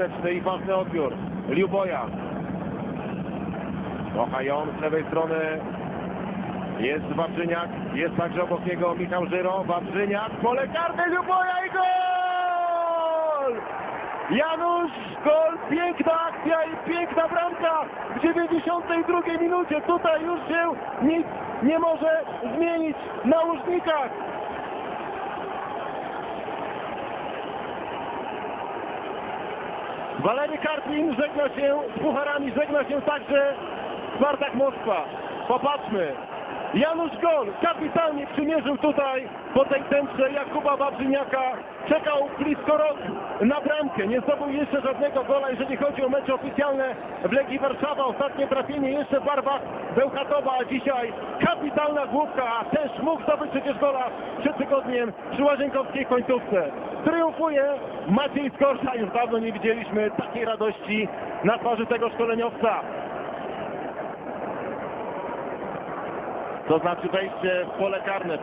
niebezpieczny i ważny odbiór. Liuboja. Ohajon z lewej strony jest Wawrzyniak, jest także obok niego Michał Żyro, Wawrzyniak, pole karne, Liuboja i gol! Janusz, gol, piękna akcja i piękna bramka w 92 minucie. Tutaj już się nic nie może zmienić na łużnikach. Walery Karpin żegna się z pucharami, żegna się także Spartak Moskwa. Popatrzmy. Janusz Gol kapitalnie przymierzył tutaj po tej tęczy Jakuba Wawrzyniaka. Czekał blisko rok na bramkę. Nie zdobył jeszcze żadnego gola, jeżeli chodzi o mecze oficjalne w Legii Warszawa. Ostatnie trafienie jeszcze w barwach Bełchatowa, a dzisiaj kapitalna główka. Też mógł zdobyć przecież gola przed tygodniem przy Łazienkowskiej końcówce. Triumfuje Maciej Skorsza. Już dawno nie widzieliśmy takiej radości na twarzy tego szkoleniowca. To znaczy wejście w pole karne,